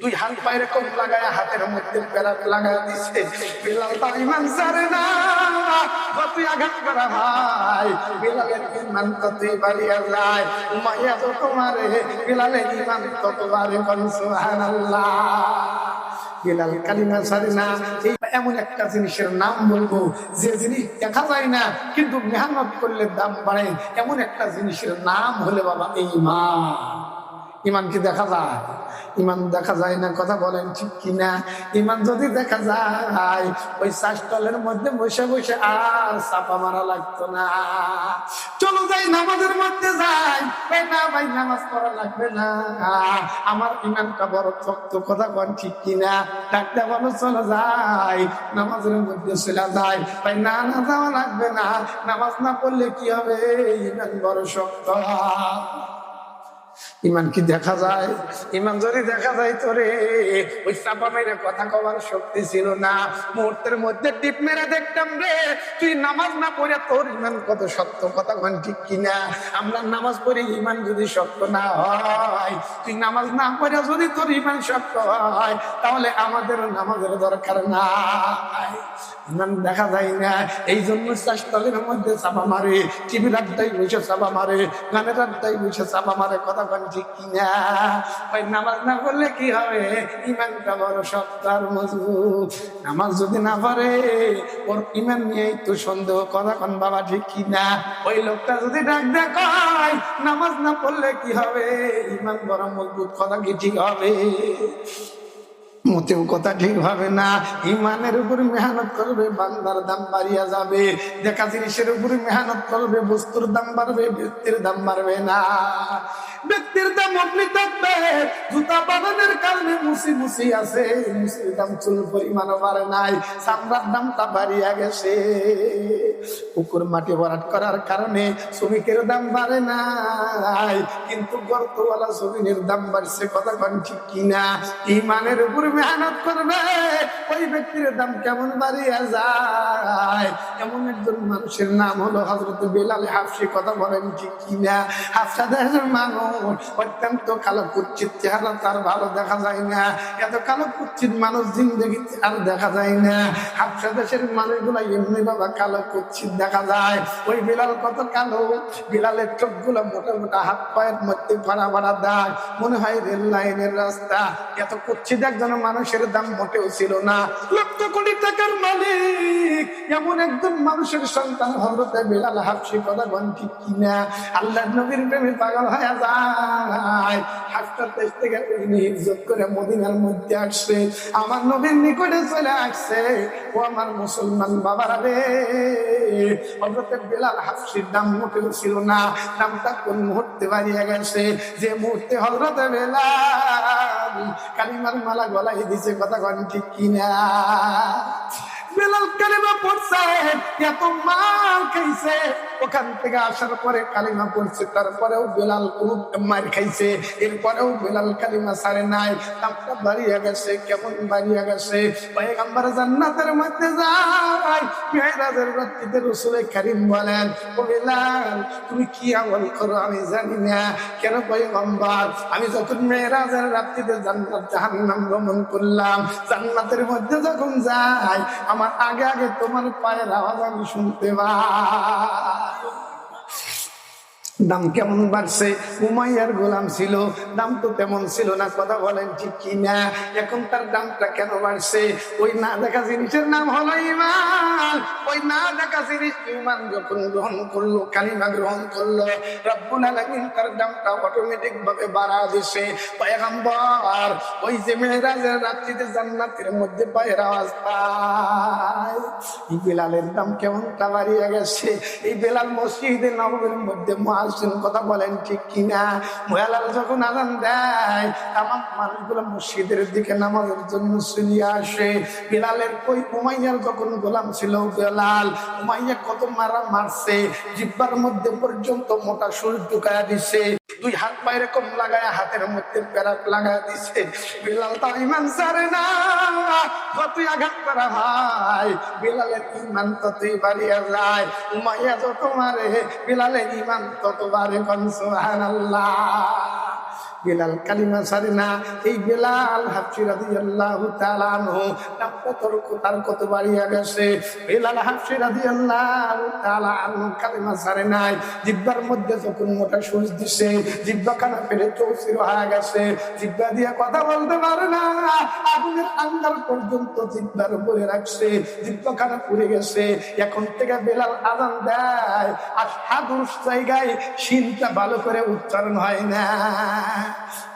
দুই হাত পায়ের কম লাগায়, হাতের মধ্যে প্যারাক লাগায় দিছে। বিলাল তো ইমান সারে না কতই আঘাত করা ভাই। বিলালের ইমান কতই বাড়িয়া যায় মাইয়া তো তোমারে, বিলালের ইমান তত বাড়ে কন, সুবহানাল্লাহ। বিলাল কালিমা সারে না এমন একটা জিনিসের নাম বলব, যে জিনিস দেখা যায় না, কিন্তু মেহনত করলে দাম বাড়ে। এমন একটা জিনিসের নাম হলে বাবা, এই মা। ইমান কি দেখা যায়? ইমান দেখা যায় না, কথা বলেন ঠিক কিনা? ইমান যদি দেখা যায়, ওই শ্বাসটলের মধ্যে বসে বসে আর চাপা মারা লাগতো না। চলো যাই, নামাজের মধ্যে যাই। না ভাই, নামাজ পড়া লাগবে না। আমার ইমানটা বড় শক্ত, কথা বল ঠিক কিনা? ডাক্তার বলো, চলো যাই। নামাজের মধ্যে চলে যায় ভাই, না না, যাওয়া লাগবে না। নামাজ না পড়লে কি হবে? ইমান বড় শক্ত। ইমান কি দেখা যায়? ইমান যদি দেখা যায় তোরে ওই চাপা মেরে কথা কবার শক্তি ছিল না। মুহূর্তের মধ্যে টিপ মেরে দেখতাম রে, তুই নামাজ না পড়ে তোর ইমান কত সত্য কথা কন ঠিক কিনা? আমরা নামাজ পড়ে ইমান যদি সত্য না হয়, তুই নামাজ না পড়ে যদি তোর ইমান সত্য হয়, তাহলে আমাদের নামাজের দরকার না ইমান দেখা যায় না। এই জন্য শ্বাসতলের মধ্যে চাপা মারে টিভির আড্ডায় বসে চাপা মারে, গানের আড্ডায় বসে চাপা মারে, কথা ঠিক কিনা? ওই নামাজ না পড়লে কি হবে? ইমানটা বড় সত্তার মজবুত নামাজ যদি না পড়ে, ওর ইমান নিয়ে তো সন্দেহ কথা কন বাবা ঠিক কিনা? ওই লোকটা যদি ডাক দেখ নামাজ না পড়লে কি হবে? ইমান বড় মজবুত কথা কি ঠিক হবে? মোটেও কথা ঠিক হবে না। ইমানের উপর মেহনত করবে, বান্দার দাম বাড়িয়া যাবে। দেখা জিনিসের উপর মেহনত করবে, বস্তুর দাম বাড়বে, ব্যক্তির দাম বাড়বে না। ব্যক্তির দাম অমনি থাকবে, জুতা বানানোর কারণে মুসি মুসি আছে। মুসির দাম চুল পরিমাণ বাড়ে নাই, চামড়ার দামটা বাড়িয়া গেছে। পুকুর মাটি ভরাট করার কারণে শ্রমিকের দাম বাড়ে নাই, কিন্তু গর্তওয়ালা শ্রমিকের দাম বাড়ছে, কথা ঠিক কিনা? ইমানের উপর মেহনত করবে, ওই ব্যক্তির দাম কেমন বাড়িয়া যায়? এমন একজন মানুষের নাম হলো হজরত বেলাল হাফসি, কথা বলেন ঠিক কিনা? হাফসা দেশের মানুষ, অত্যন্ত কালো চেহারা তার ভালো দেখা যায় না। এত কালো মানুষ জিন্দগি আর দেখা যায় না। হাফসা দেশের এমনি বাবা কালো কুচ্ছিত দেখা যায়। ওই বিলাল কত কালো? বিলালের চোখগুলো মোটা মোটা হাত পায়ের মধ্যে ভাড়া ভাড়া দাগ। মনে হয় রেল লাইনের রাস্তা। এত কুচ্ছিত একজন মানুষের দাম মোটেও ছিল না। লক্ষ কোটি টাকার মালিক, এমন একজন মানুষের সন্তান হজরতে বিলাল হাফসি কথা গন্টি কিনা? আল্লাহ নবীর প্রেমে পাগল হয়ে যায়। হাফটার দেশ থেকে ইজ্জত করে মদিনার মধ্যে আসছে। আমার নবীর নিকটে চলে আসছে। ও আমার মুসলমান বাবারা রে হজরতে বেলাল হাফসির দাম মোটেও ছিল না। দামটা কোন মুহূর্তে বাড়িয়ে গেছে? যে মুহূর্তে হজরতে বেলাল কালিমার মালা গলায় দিছে কথা কন ঠিক কিনা? বেলাল কালিমা পড়ছে, এত খাইছে। ওখান থেকে আসার পরে কালিমা পড়ছে, তারপরেও বেলাল মার খাইছে, এরপরেও বেলাল কালিমা সারে নাই। বাড়িয়ে গেছে, কেমন বাড়িয়ে গেছে? জান্নাতের মধ্যে রাত্রিতে কারিম বলেন, ও বেলাল, তুমি কি আমল করো আমি জানি না। কেন পয়গম্বর? আমি যখন মেহরাজের রাত্রিতে জান্নাত জাহান্নাম ভ্রমণ করলাম, জান্নাতের মধ্যে যখন যাই, আমার আগে আগে তোমার পায়ের আওয়াজ আমি শুনতে পাই। দাম কেমন বাড়ছে? উমাইয়ার গোলাম ছিল, দাম তো তেমন ছিল না, কথা বলেন ঠিক কি না? এখন তার দামটা কেন বাড়ছে? ওই না দেখা জিনিসের নাম হলো ইমান ওই না দেখা জিনিস ইমান যখন গ্রহণ করল, কালিমা গ্রহণ করল, রব্বুল আলামিন তার দামটা অটোমেটিক ভাবে বাড়া দিছে। পয়গাম্বর, ওই যে মেহরাজের রাত্রিতে জান্নাতের মধ্যে পায়ের আওয়াজ পায়। এই বেলালের দাম কেমনটা বাড়িয়ে গেছে? এই বেলাল মসজিদে নবমের মধ্যে মহাসিন কথা বলেন ঠিক কিনা? বেলাল যখন আজান দেয় আমার মানুষগুলো মসজিদের দিকে নামাজের জন্য চলিয়ে আসে। বেলালের ওই উমাইয়ার যখন গোলাম ছিল, বেলাল, উমাইয়া কত মারা মারছে, জিব্বার মধ্যে পর্যন্ত মোটা সুর ঢুকায়া দিছে, দুই হাত পায়ে কম লাগায় হাতের মধ্যে প্যারাক লাগায় দিছে। বিলাল তো ইমান সারে না কতই আঘাত করা ভাই বিলালের ইমান ততই বাড়িয়া যায়। উমাইয়া যত মারে, বিলালের ইমান তত বাড়ে কন সুবহানাল্লাহ? বেলাল কালিমা সারে না। এই বেলাল হাফসি রাদিয়াল্লাহু তাআলা আনহু তার কত বাড়িয়া গেছে বেলাল হাফসি তাআলা আনহু কালিমা সারে নাই। জিব্বার মধ্যে যখন মোটা সুচ দিছে, জিব্বা কানা পেরে চৌচির হয়ে গেছে। জিব্বা দিয়ে কথা বলতে পারে না। আগুনের আন্দার পর্যন্ত জিব্বার উপরে রাখছে। জিব্বা কানা পুড়ে গেছে। এখন থেকে বেলাল আজান দেয়। আর সাধুর জায়গায় শিনটা ভালো করে উচ্চারণ হয় না।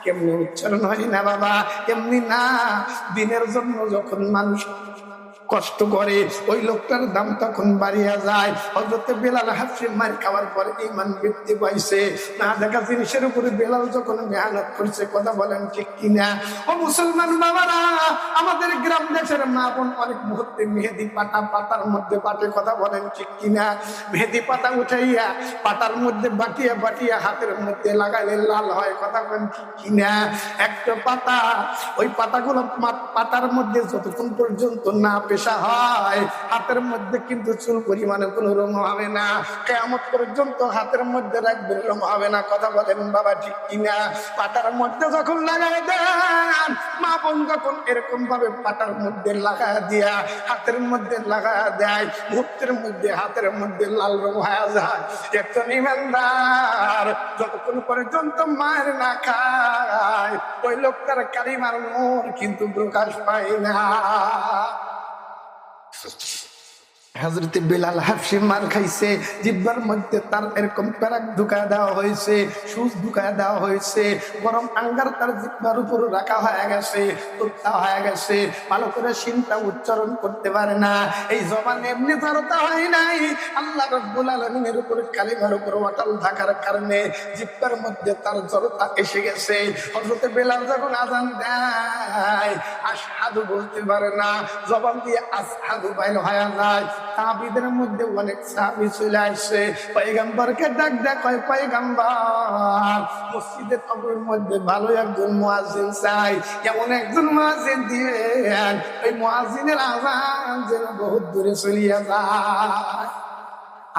কেমনি উচ্চারণ হয় না বাবা? এমনি না? দিনের জন্য যখন মানুষ কষ্ট করে, ওই লোকটার দাম তখন বাড়িয়া যায়। হজরতে বেলাল হাফসি মার খাওয়ার পর ইমান বৃদ্ধি পাইছে। না দেখা জিনিসের উপরে বেলাল যখন মেহনত করছে, কথা বলেন ঠিক কিনা? ও মুসলমান বাবারা, আমাদের গ্রাম দেশের মা বোন অনেক মুহূর্তে মেহেদি পাতা পাতার মধ্যে পাটে কথা বলেন ঠিক কিনা? মেহেদি পাতা উঠাইয়া, পাতার মধ্যে বাটিয়া বাটিয়া হাতের মধ্যে লাগাইলে লাল হয়, কথা বলেন ঠিক কিনা? একটা পাতা, ওই পাতাগুলো পাতার মধ্যে যতক্ষণ পর্যন্ত না পেশা হয়। হাতের মধ্যে কিন্তু চুল পরিমাণে কোনো রং হবে না। কেমন পর্যন্ত হাতের মধ্যে রাখবেন রং হবে না। কথা বলেন বাবা, ঠিক কিনা? পাতার মধ্যে যখন লাগাই দেন, মা বোন যখন এরকম ভাবে পাতার মধ্যে লাগা দিয়া হাতের মধ্যে লাগা দেয়, মুহূর্তের মধ্যে হাতের মধ্যে লাল রং হয়ে যায়। একজন ইমানদার। যতক্ষণ পর্যন্ত মায়ের না খায়, ওই লোকটার কালিমার মোর কিন্তু প্রকাশ পায় না। Grazie. হাজরতে বেলাল হাফসি মার খাইছে, জিব্বার মধ্যে তার এরকম প্যারাক ঢুকায় দেওয়া হয়েছে, সুচ ঢুকায় দেওয়া হয়েছে, গরম আঙ্গার তার জিব্বার উপর রাখা হয়ে গেছে তোত্তা হয়ে গেছে, ভালো করে সিনটা উচ্চারণ করতে পারে না। এই জবান এমনি জড়তা হয় নাই। আল্লাহ রব্বুল আলমিনের উপর কালিমার উপর অটল থাকার কারণে জিব্বার মধ্যে তার জড়তা এসে গেছে। হজরতে বেলাল যখন আজান দেয় আসাদু বলতে পারে না, জবান দিয়ে আসাদু বাইল হয়ে যায়। তাবিদের মধ্যে অনেক সাবি চলে আসে। পয়গাম্বরকে ডাক দেখ কয় পয়গাম্বর মসজিদের কবরের মধ্যে ভালো একজন মহাজিন চাই। কেমন একজন মহাজিন দিবেন ওই মহাজিনের আজান যেন বহুত দূরে চলিয়া যায়।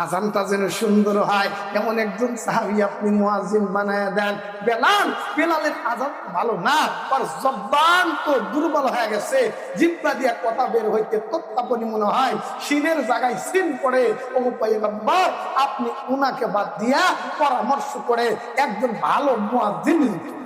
আজানটা যেন সুন্দর হয়। এমন একজন সাহাবি আপনি মুয়াজিন বানায় দেন। বেলাল, বেলালের আজান ভালো না আর জব্বান তো দুর্বল হয়ে গেছে। জিব্বা দিয়া কথা বের হইতে তত্তাপনি মনে হয় সিনের জায়গায় সিন পড়ে। ও পয়গম্বর, আপনি উনাকে বাদ দিয়া পরামর্শ করে একজন ভালো মুয়াজিন নিন।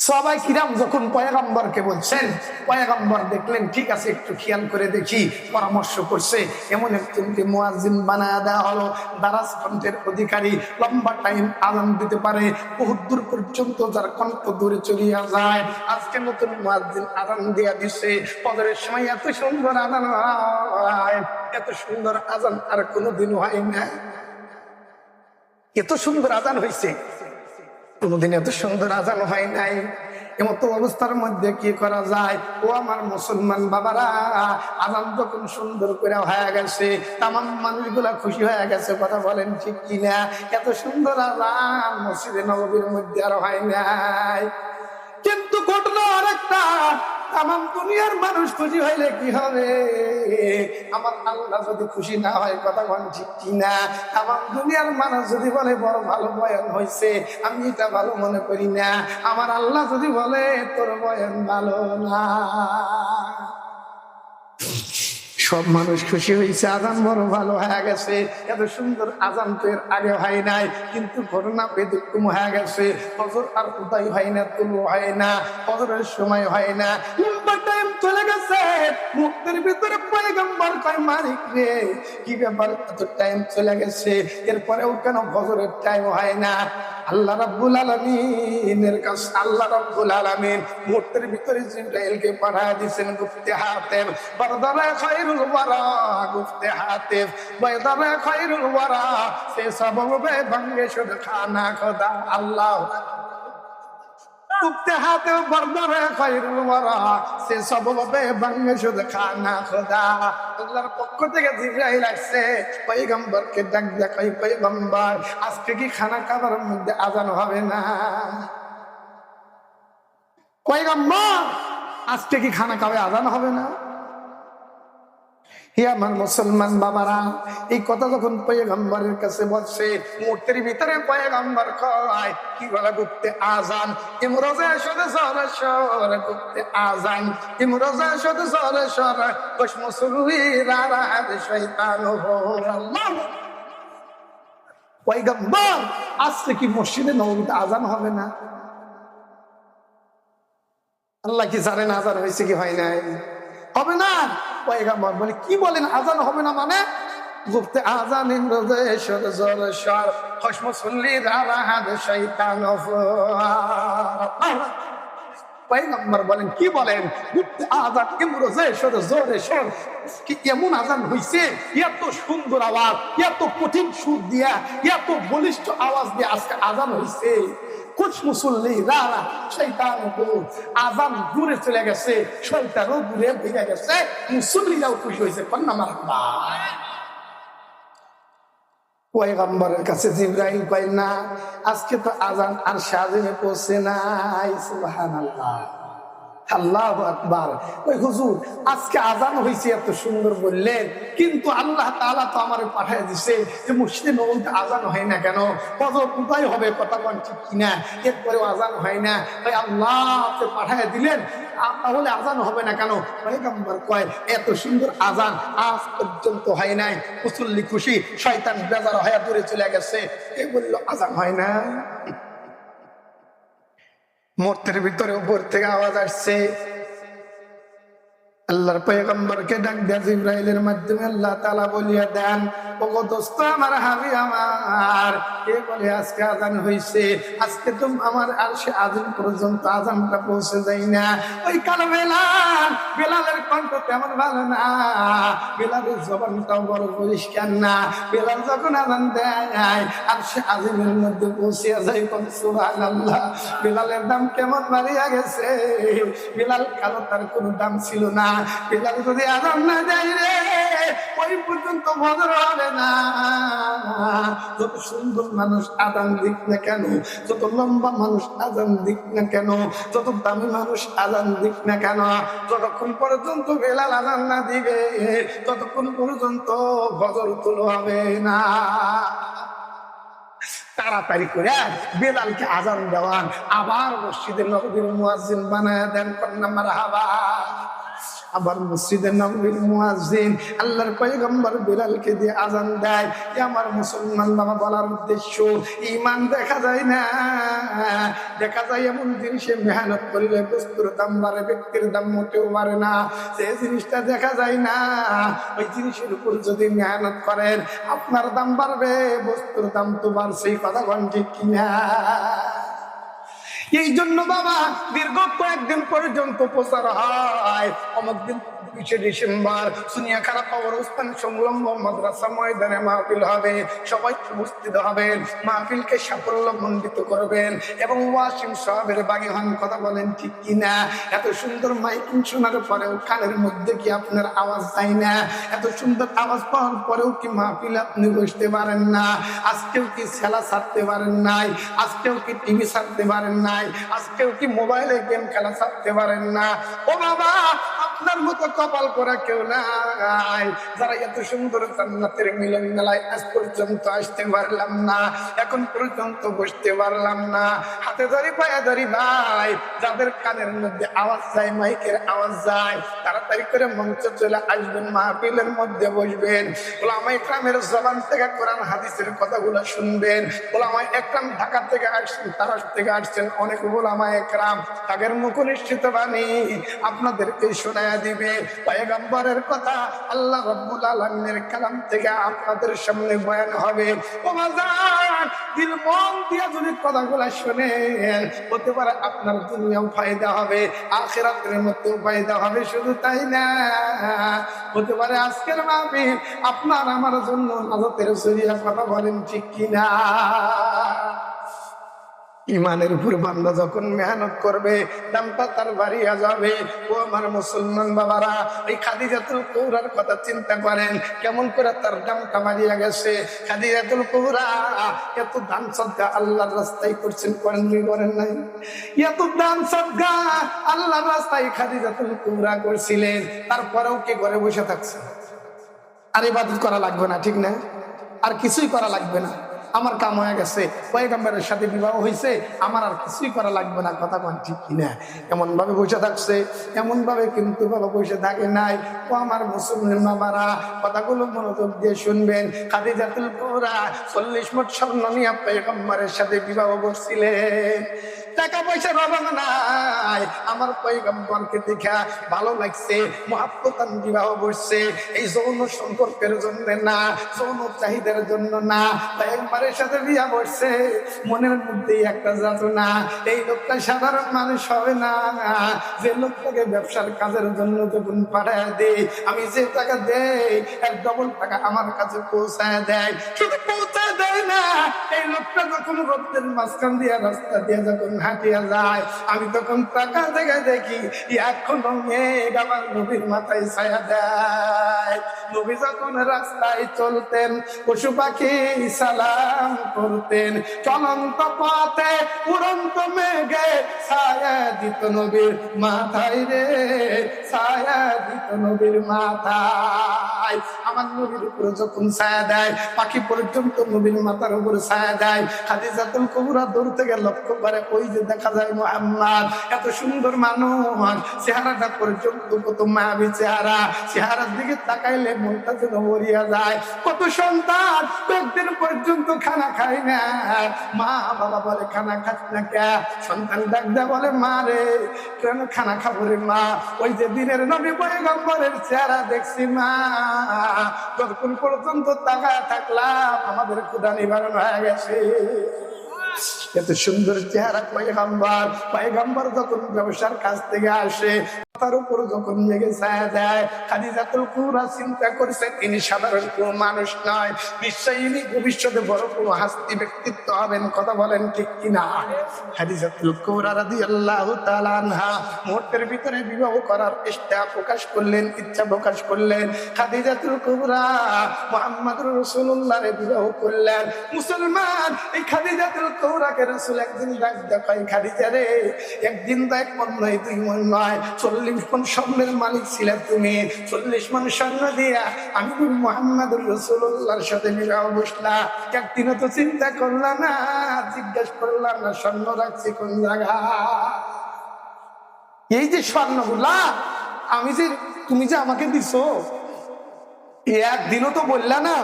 সবাই কিরাম যখন পয়গম্বরকে বলছেন, পয়গম্বর দেখলেন, ঠিক আছে, একটু খেয়াল করে দেখি, পরামর্শ করছে। এমন একজনকে মুয়াজ্জিন বানায় দেওয়া হলো। দারাজ কণ্ঠের অধিকারী লম্বা টাইম আজান দিতে পারে। বহুত দূর পর্যন্ত যার কণ্ঠ দূরে চলিয়া যায়। আজকে নতুন মুয়াজ্জিন আজান দিয়া দিছে। পদরের সময় এত সুন্দর আজান এত সুন্দর আজান আর কোনোদিন হয় না এত সুন্দর আজান হয়েছে কোনোদিন এত সুন্দর আজান হয় নাই। এমতো অবস্থার মধ্যে কি করা যায়? ও আমার মুসলমান বাবারা, আজান যখন সুন্দর করে হয়ে গেছে, তামাম মানুষগুলা খুশি হয়ে গেছে, কথা বলেন ঠিক কিনা? এত সুন্দর আজান মসজিদে নবীর মধ্যে আর হয় নাই। কিন্তু ঘটনা আরেকটা আমার দুনিয়ার মানুষ খুশি হইলে কি হবে? আমার আল্লাহ যদি খুশি না হয়, কথা বল ঠিক কিনা? আমার দুনিয়ার মানুষ যদি বলে, বড় ভালো বয়ান হয়েছে আমি এটা ভালো মনে করি না। আমার আল্লাহ যদি বলে, তোর বয়ন ভালো না। সব মানুষ খুশি হয়েছে, আজান বড় ভালো হয়ে গেছে। এত সুন্দর আজান তো এর আগে হয় নাই, কিন্তু ঘটনা বেদুকুম হয়ে গেছে। ফজর আর উদয় হয় না, তুলো হয় না, ফজরের সময় হয় না। গেছে হয় না? আল্লাহ রাব্বুল আলামিনের কাছে, আল্লাহ রাব্বুল আলামিন মুহূর্তের ভিতরে জিব্রাইলকে পাঠায় দিয়েছেন গুফতে হাতেম। বারদারা খায়রুল ওয়ারা গুফতে খায়রুল ওয়ারা, সে সববে ভঙ্গে শুধু খানা খোদা। আল্লাহ গুফতে হাতে বারদারা খায়রুল ওয়ারা সে সববে ভঙ্গে শুধু খানা খোদা। আল্লাহর পক্ষ থেকে জিব্রাইল আসছে ডাক পয়গম্বর, আজকে কি খানা খাবার মধ্যে আজান হবে না? পয়গম্বর, আজকে কি খানা খাবে আজান হবে না? হে আমার মুসলমান বাবারা, এই কথা যখন পয়গম্বরের কাছে বলছে, মূর্তির ভিতরে পয়গম্বর কয়, কি বলে গুপ্তে আজান? ইমরোজে সদে সরে সর, গুপ্তে আজান। ইমরোজে সদে সরে সর কশ মুসলুই রারা শয়তান হো আল্লাহ। পয়গম্বর, আজকে কি মসজিদে নবীতে আজান হবে না? আল্লাহ কি জানেন আজান হয়েছে কি হয় নাই? হবে না। পয়গাম্বর বলে, কি বলেন? আজান হবে না মানে? গুপ্তে আজান ইন্দ্রজে সর জর সর খসমু সুল্লি রারা হাদ শৈতান বলেন, কি বলেন? গুপ্তে আজান সর জোরে কি এমন আজান হইছে? এত সুন্দর আওয়াজ, এত কঠিন সুর দিয়া, এত বলিষ্ঠ আওয়াজ দিয়ে আজকে আজান হইছে। কুছ মুসল্লি রারা শৈতান আজান দূরে চলে গেছে শৈতানও দূরে ভেঙে গেছে, মুসল্লিরাও খুশি হয়েছে, কন্যা পয়গম্বরের কাছে জিব্রাহিম কয়, না, আজকে তো আজান আর সাজিনে পৌঁছে নাই, সুবহানাল্লাহ। আল্লাহ আকবার। ওই হুজুর, আজকে আজান হয়েছে এত সুন্দর বললেন। কিন্তু আল্লাহ তাআলা তো আমার পাঠিয়ে দিছে যে মুসলিম নবীতে আজান হয় না কেন? কত উপায় হবে? কথা কোন ঠিক কিনা? এরপরেও আজান হয় না। তাই আল্লাহ পাঠিয়ে দিলেন। তাহলে আজান হবে না কেন? পয়গম্বর কয়, এত সুন্দর আজান আজ পর্যন্ত হয় নাই। মুসল্লি খুশি, শয়তান বেজার হয়ে দূরে চলে গেছে। এ বলল, আজান হয় না মূর্তির ভিতরে উপর থেকে আওয়াজ আসছে। আল্লাহর পয়গম্বরকে ডাক দেয়া জিব্রাইলের মাধ্যমে আল্লাহ তালা বলিয়া দেন ওগো আমার কে বলে আজকে আজান হইছে? আজকে তো আমার আর সে আজান পর্যন্ত আজানটা পৌঁছে যায় না। ওই কালো বেলাল, বেলালের কণ্ঠ তেমন ভালো না। বেলালের জবানটাও বড় না। যখন আজান দেয়, আর সে আজানের মধ্যে পৌঁছে যায় কোন সুবহানাল্লাহ। বেলালের দাম কেমন বাড়িয়া গেছে? বেলাল কালো তার কোনো দাম ছিল না। বেলাল যদি আরাম না দেয় রে, ওই পর্যন্ত ভদ্র হবে যত সুন্দর মানুষ আদান দিক না কেন, যত লম্বা মানুষ আদান দিক না কেন, যত দামি মানুষ আদান দিক না কেন, যতক্ষণ পর্যন্ত বেলাল আদান না দিবে, ততক্ষণ পর্যন্ত তুলো হবে না। তাড়াতাড়ি করে বেলালকে আজান দেওয়ান, আবার মসজিদের নবীর মুয়াজ্জিন বানায় দেন, কন্যা মারহাবা। আবার মসজিদের নবীর মুয়াজ্জিন। আল্লাহর পয়গম্বর বিড়ালকে দিয়ে আজান দেয়। এ আমার মুসলমান বাবা বলার উদ্দেশ্য ইমান দেখা যায় না। দেখা যায় এমন জিনিসে মেহনত করলে বস্তুর দাম বাড়ে, ব্যক্তির দাম মোটেও বাড়ে না। সে জিনিসটা দেখা যায় না, ওই জিনিসের উপর যদি মেহনত করেন, আপনার দাম বাড়বে, বস্তুর দাম তো বাড়ছেই, কথা ঠিক কিনা? এই জন্য বাবা দীর্ঘ কয়েকদিন পর্যন্ত প্রচার হয়। অমুক দিন বিশে ডিসেম্বর সুনিয়া খারাপ অবস্থান সংলগ্ন মাদ্রাসা ময়দানে মাহফিল হবে। সবাই উপস্থিত হবেন মাহফিলকে সাফল্য মণ্ডিত করবেন এবং ওয়াসিম সাহেবের বাগে হন কথা বলেন ঠিক কিনা? এত সুন্দর মাইকিং শোনার পরেও কানের মধ্যে কি আপনার আওয়াজ যায় না? এত সুন্দর আওয়াজ পাওয়ার পরেও কি মাহফিল আপনি বসতে পারেন না? আজকেও কি খেলা ছাড়তে পারেন নাই? আজকেও কি টিভি ছাড়তে পারেন নাই? আজকেও কি মোবাইলে গেম খেলা ছাড়তে পারেন না? ও বাবা আপনার মতো কপাল করা কেউ নাই। যারা এত সুন্দর জান্নাতের মিলন মেলায় আজ পর্যন্ত আসতে পারলাম না, এখন পর্যন্ত বসতে পারলাম না। হাতে ধরি, পায়ে ধরি ভাই যাদের কানের মধ্যে আওয়াজ যায়, মাইকের আওয়াজ যায় তাড়াতাড়ি করে মঞ্চ চলে আসবেন, মাহফিলের মধ্যে বসবেন। ওলামা একরামের জবান থেকে কোরআন, হাদিসের কথাগুলো শুনবেন। ওলামা একরাম ঢাকা থেকে আসছেন তারাস থেকে আসছেন অনেক ওলামা একরাম তাদের মুখ নিশ্চিত বাণী আপনাদেরকে শোনায়া দিবে। পয়গম্বরের কথা আল্লাহ রব্বুল কালাম থেকে আপনাদের সামনে বয়ান হবে। দিল মন দিয়া যদি কথাগুলো শোনেন, হতে পারে আপনার দুনিয়াও ফায়দা হবে, আখেরাতের মধ্যেও ফায়দা হবে, শুধু তাই না? হতে পারে আজকের মাহফিল, আপনার আমার জন্য নাজতের জরিয়া কথা বলেন ঠিক কিনা? ইমানের উপর বান্দা যখন মেহনত করবে, দামটা তার বাড়িয়া যাবে। ও আমার মুসলমান বাবারা, এই খাদিজাতুল কৌরার কথা চিন্তা করেন, কেমন করে তার দামটা বাড়িয়া গেছে। খাদিজাতুল কৌরা এত দান সদ্গা আল্লাহর রাস্তায় করছেন করেন করেন নাই। এত দান সদ্গা আল্লাহর রাস্তায় খাদিজাতুল কৌরা করছিলেন, তারপরেও কে ঘরে বসে থাকছে? আর ইবাদত করা লাগবে না, ঠিক না? আর কিছুই করা লাগবে না। আমার কাম হয়ে গেছে, পয়গম্বরের সাথে বিবাহ হয়েছে আমার আর কিছুই করা লাগবে না, কথা কোন ঠিক কিনা? এমন ভাবে বসে থাকছে, এমনভাবে কিন্তু বাবা বসে থাকে নাই। ও আমার মুসলমান বাবারা, কথাগুলো মনোযোগ দিয়ে শুনবেন। খাদিজাতুল কুবরা চল্লিশ স্বর্ণ নিয়ে পয়গম্বরের সাথে বিবাহ করছিলেন। টাকা পয়সার অভাব নাই আমার পয়গম্বরকে দেখা ভালো লাগছে, মহাপ্রতান বিবাহ বসছে। এই যৌন সম্পর্কের জন্য না, যৌন চাহিদার জন্য না পয়গম্বরের সাথে বিয়া বসছে। মনের মধ্যে একটা যাতনা, এই লোকটা সাধারণ মানুষ হবে না। যে লোকটাকে ব্যবসার কাজের জন্য যখন পাঠায় দেই আমি যে টাকা দেই, এক ডবল টাকা আমার কাছে পৌঁছায় দেয়। কিন্তু পৌঁছায় দেয় না, এই লোকটা যখন রক্তের মাঝখান দিয়ে রাস্তা দিয়ে যখন হাঁটিয়া যায়। আমি তখন টাকা থেকে দেখি, এখনও মেঘ আমার নবীর মাথায় ছায়া দেয়। নবী যখন রাস্তায় চলতেন, পশু পাখি সালাম করতেন। চলন্ত পথে উড়ন্ত মেঘে ছায়া দিত নবীর মাথায় রে, ছায়া দিত নবীর মাথায়। আমার নবীর উপরে যখন ছায়া দেয়, পাখি পর্যন্ত নবীর মাথার উপরে ছায়া দেয় হাদিজাতুল কবুরা দূর থেকে লক্ষ্য করে, ওই যে দেখা যায় মোহাম্মদ, এত সুন্দর মানুষ, চেহারাটা পর্যন্ত কত মায়াবী চেহারা, চেহারার দিকে তাকাইলে মনটা যেন মরিয়া যায়। কত সন্তান একদিন পর্যন্ত খানা খায় না, মা বাবা বলে, খানা খাস না কে? সন্তান ডাক দেয়া বলে, মা রে, কেন খানা খাব রে মা? ওই যে দিনের নবী পয়গম্বরের চেহারা দেখছি মা। যতক্ষণ পর্যন্ত তাকায় থাকলাম, আমাদের ক্ষুদা নিবারণ হয়ে গেছে। এত সুন্দর চেহারা, পয়গাম্বার। পয়গাম্বার যখন ব্যবসার কাছ থেকে আসে তার উপর যখন মেঘে ছায়া দেয়, খাদিজাতুল কুবরা চিন্তা করছে, তিনি সাধারণ কোনো মানুষ নয়। নিশ্চয়ই ইনি ভবিষ্যতে বড় কোনো হাস্তি ব্যক্তিত্ব হবেন, কথা বলেন ঠিক কিনা? খাদিজাতুল কুবরা রাদিয়াল্লাহু তাআলা আনহা মুহূর্তের ভিতরে বিবাহ করার প্রকাশ করলেন, ইচ্ছা প্রকাশ করলেন। খাদিজাতুল রাসূলুল্লাহর বিবাহ করলেন। মুসলমান, এই খাদিজাতুল কুবরাকে রাসূল একদিন ডাক দেখাই খাদিজা রে, একদিন তো এক নয় দুই মন নয়, চল্লিশ স্বর্ণের মালিক তুমি, চল্লিশ স্বর্ণ আমি একদিনও তো চিন্তা না, জিজ্ঞেস করলাম, না, স্বর্ণ কোন জায়গা? এই যে স্বর্ণগুলা, আমি যে, তুমি যে আমাকে দিছো এই একদিনও তো বললা না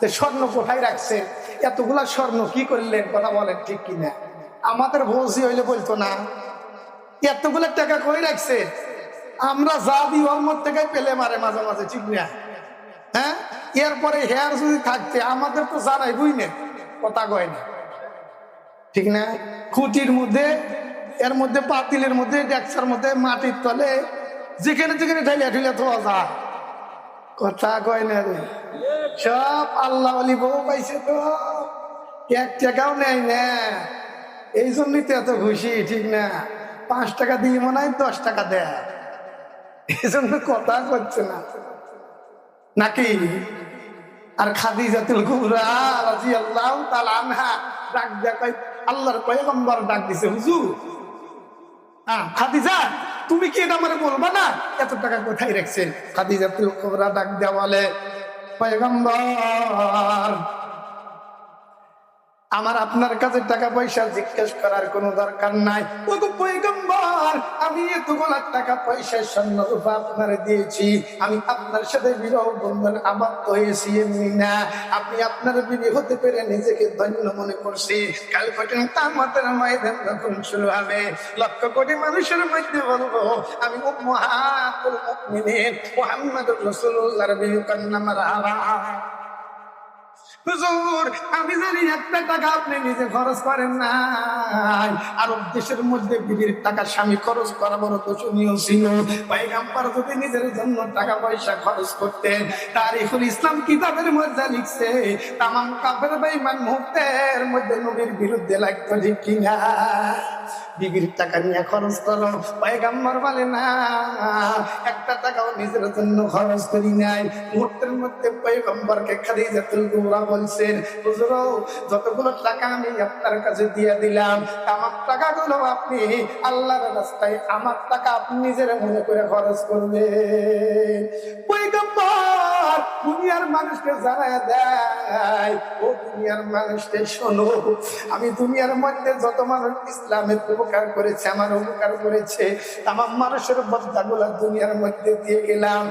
যে স্বর্ণ কোথায় রাখছে? এতগুলা স্বর্ণ কি করলেন? কথা বলেন ঠিক কিনা? আমাদের ভোজি হইলে বলতো না। এতগুলো টাকা কই রাখছে? আমরা যা দিই মধ্যে থেকে পেলে মারে মাঝে মাঝে, ঠিক হ্যাঁ? এরপরে হেয়ার যদি থাকতে, আমাদের তো জানাই বুঝ না? কথা কয় না। ঠিক না? খুঁটির মধ্যে, এর মধ্যে পাতিলের মধ্যে ডেক্সার মধ্যে, মাটির তলে, যেখানে যেখানে ঢালিয়া ঢুলিয়া থোয়া যায়। কথা কয় না রে। সব আল্লাহ আলী বউ পাইছে তো। এক টাকাও নেয় না। এই জন্যই তো এত খুশি, ঠিক না? পাঁচ টাকা দিলে মনে হয় দশ টাকা দেয়। এই জন্য কথা করছে না। নাকি? আর খাদি জাতুল কুবরা আনহা ডাক ডাক দিছে হ্যাঁ খাদিজা, তুমি কি না? এত টাকা কোথায় কুবরা ডাক দেওয়া বলে, পয়গম্বর আমার আপনার কাছে টাকা পয়সা জিজ্ঞেস করার কোনো দরকার নাই। আমি এতগুলা টাকা পয়সা স্বর্ণ রূপা আপনার দিয়েছি। আমি আপনার সাথে বিবাহ বন্ধন আবদ্ধ হয়েছি এমনি না। আপনি আপনার বিবি হতে পেরে নিজেকে ধন্য মনে করছি। কাল কঠিন তামাতের ময়দান যখন শুরু হবে, লক্ষ কোটি মানুষের মধ্যে বলব, আমি মহাতুল মুমিনিন, মুহাম্মদুর রাসূলুল্লাহর বিবি কন্যা মারহাবা। আমি জানি একটা টাকা আপনি নিজে খরচ করেন নাই। আরব দেশের মধ্যে বিবির টাকা স্বামী খরচ করা বড় দোষণীয় ছিল। পাইগাম্বার যদি নিজের জন্য টাকা পয়সা খরচ করতেন, তারিখুল ইসলাম কিতাবের মধ্যে লিখছে, তামাম কাপের বেঈমান মুহূর্তের মধ্যে নবীর বিরুদ্ধে লাগতো ঠিক কিনা? বিবির টাকা নিয়ে খরচ করো, পায়গাম্বার বলে না, একটা টাকাও নিজের জন্য খরচ করি নাই। মুহূর্তের মধ্যে পয়গম্বরকে খাদিজাতুল কুবরা বলছেন হুজুর যতগুলো টাকা আমি আপনার কাছে দিয়ে দিলাম, আমার টাকাগুলো আপনি আল্লাহর রাস্তায় আমার টাকা আপনি নিজের মনে করে খরচ করবেন। পয়গম্বর দুনিয়ার মানুষকে জানায় দেয়, ও দুনিয়ার মানুষকে শোনো, আমি দুনিয়ার মধ্যে যত মানুষ ইসলামের উপকার করেছে, আমার উপকার করেছে তাম মানুষের বদলা দুনিয়ার মধ্যে দিয়ে গেলাম।